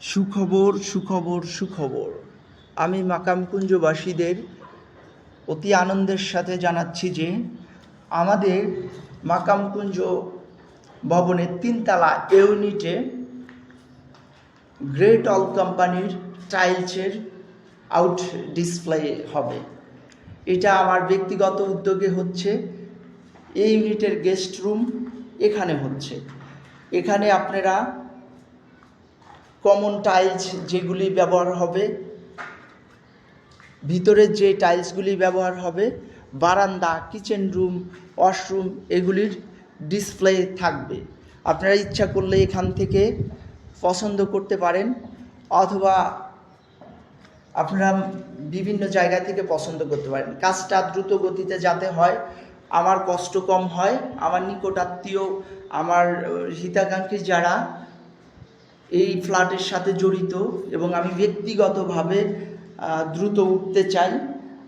সুখবর সুখবর সুখবর। আমি মাকামকুঞ্জবাসীদের অতি আনন্দের সাথে জানাচ্ছি যে, আমাদের মাকামকুঞ্জ ভবনের তিনতলা ইউনিটে গ্রেট অল কোম্পানির টাইলসের আউট ডিসপ্লে হবে। এটা আমার ব্যক্তিগত উদ্যোগে হচ্ছে। এই ইউনিটের গেস্ট রুম এখানে হচ্ছে। এখানে আপনারা কমন টাইলস যেগুলি ব্যবহার হবে ভিতরের যে টাইলসগুলি ব্যবহার হবে, বারান্দা কিচেন রুম ওয়াশরুম এগুলির ডিসপ্লে থাকবে। আপনারা ইচ্ছা করলে এখান থেকে পছন্দ করতে পারেন, অথবা আপনারা বিভিন্ন জায়গা থেকে পছন্দ করতে পারেন। কাজটা দ্রুত গতিতে যাতে হয়, আমার কষ্ট কম হয়, আমার নিকটাত্মীয়, আমার হিতাকাঙ্ক্ষী যারা এই ফ্ল্যাটের সাথে জড়িত এবং আমি ব্যক্তিগতভাবে দ্রুত উঠতে চাই।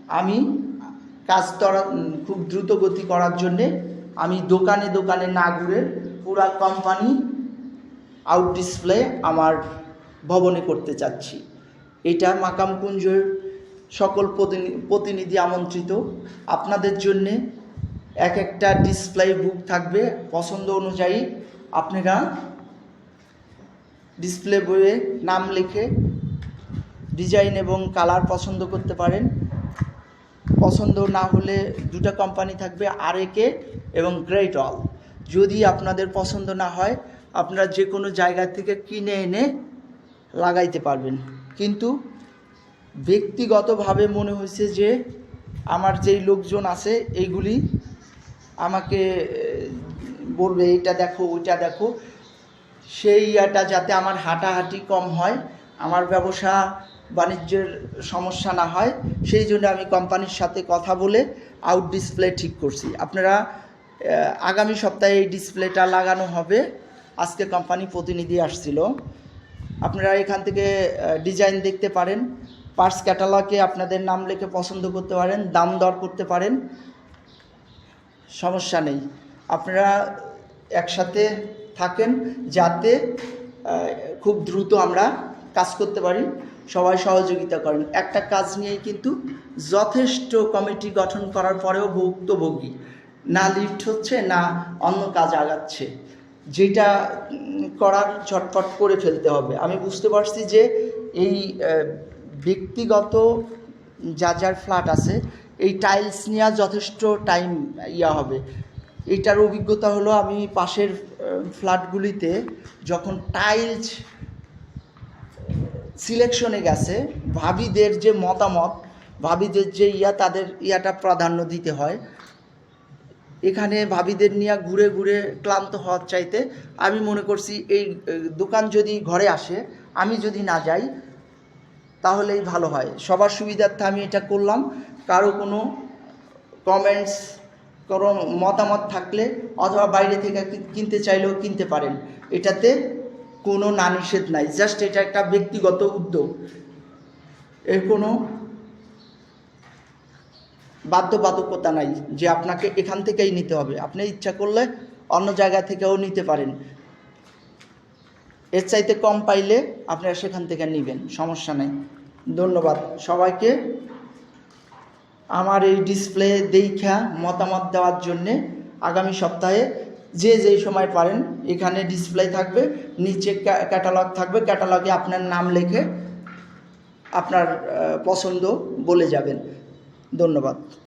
আমি কাজ তরা খুব দ্রুত গতি করার জন্যে আমি দোকানে দোকানে না ঘুরে পুরা কোম্পানি আউট ডিসপ্লে আমার ভবনে করতে চাচ্ছি। এটা মাকামকুঞ্জের সকল প্রতিনি- প্রতিনিধি আমন্ত্রিত। আপনাদের জন্যে এক একটা ডিসপ্লে বুক থাকবে। পছন্দ অনুযায়ী আপনারা ডিসপ্লে বইয়ে নাম লিখে ডিজাইন এবং কালার পছন্দ করতে পারেন। পছন্দ না হলে দুটো কোম্পানি থাকবে আর একে এবং গ্রেট অল যদি আপনাদের পছন্দ না হয়, আপনারা যে কোনো জায়গা থেকে কিনে এনে লাগাইতে পারবেন। কিন্তু ব্যক্তিগতভাবে মনে হয়েছে যে আমার যেই লোকজন আছে এইগুলি আমাকে বলবে, এইটা দেখো, ওইটা দেখো। সেই ইয়াটা যাতে আমার হাঁটাহাঁটি কম হয়, আমার ব্যবসা বাণিজ্যের সমস্যা না হয়, সেই জন্য আমি কোম্পানির সাথে কথা বলে আউট ডিসপ্লে ঠিক করছি। আপনারা আগামী সপ্তাহে এই ডিসপ্লেটা লাগানো হবে। আজকে কোম্পানি প্রতিনিধি আসছিল। আপনারা এখান থেকে ডিজাইন দেখতে পারেন। পার্টস ক্যাটালগে আপনাদের নাম লিখে পছন্দ করতে পারেন, দাম দর করতে পারেন। সমস্যা নেই। আপনারা একসাথে থাকেন যাতে খুব দ্রুত আমরা কাজ করতে পারি, সবাই সহযোগিতা করেন। একটা কাজ নিয়েই কিন্তু যথেষ্ট কমিটি গঠন করার পরেও ভুক্তভোগী। না লিফট হচ্ছে, না অন্য কাজ আগাচ্ছে। যেটা করার ঝটপট করে ফেলতে হবে। আমি বুঝতে পারছি যে এই ব্যক্তিগত যা, যার ফ্ল্যাট আছে, এই টাইলস নেওয়া যথেষ্ট টাইম ইয়া হবে। এটার অভিজ্ঞতা হলো আমি পাশের ফ্ল্যাটগুলিতে যখন টাইলস সিলেকশনে গেছে, ভাবিদের যে মতামত, ভাবিদের যে ইয়া, তাদের ইয়াটা প্রাধান্য দিতে হয়। এখানে ভাবিদের নিয়ে ঘুরে ঘুরে ক্লান্ত হওয়ার চাইতে আমি মনে করছি এই দোকান যদি ঘরে আসে, আমি যদি না যাই, তাহলেই ভালো হয়। সবার সুবিধার্থে আমি এটা করলাম। কারও কোনো কমেন্টস কোনো মতামত থাকলে অথবা বাইরে থেকে কিনতে চাইলেও কিনতে পারেন। এটাতে কোনো না নিষেধ নাই। জাস্ট এটা একটা ব্যক্তিগত উদ্যোগ। এর কোনো বাধ্যবাধকতা নাই যে আপনাকে এখান থেকেই নিতে হবে। আপনি ইচ্ছা করলে অন্য জায়গা থেকেও নিতে পারেন। এর চাইতে কম পাইলে আপনারা সেখান থেকে নেবেন। সমস্যা নেই। ধন্যবাদ সবাইকে। আমার এই ডিসপ্লে দেখা মতামত দেওয়ার জন্যে আগামী সপ্তাহে যে যেই সময় পারেন, এখানে ডিসপ্লে থাকবে, নিচে ক্যাটালগ থাকবে ক্যাটালগে আপনার নাম লেখে আপনার পছন্দ বলে যাবেন। ধন্যবাদ।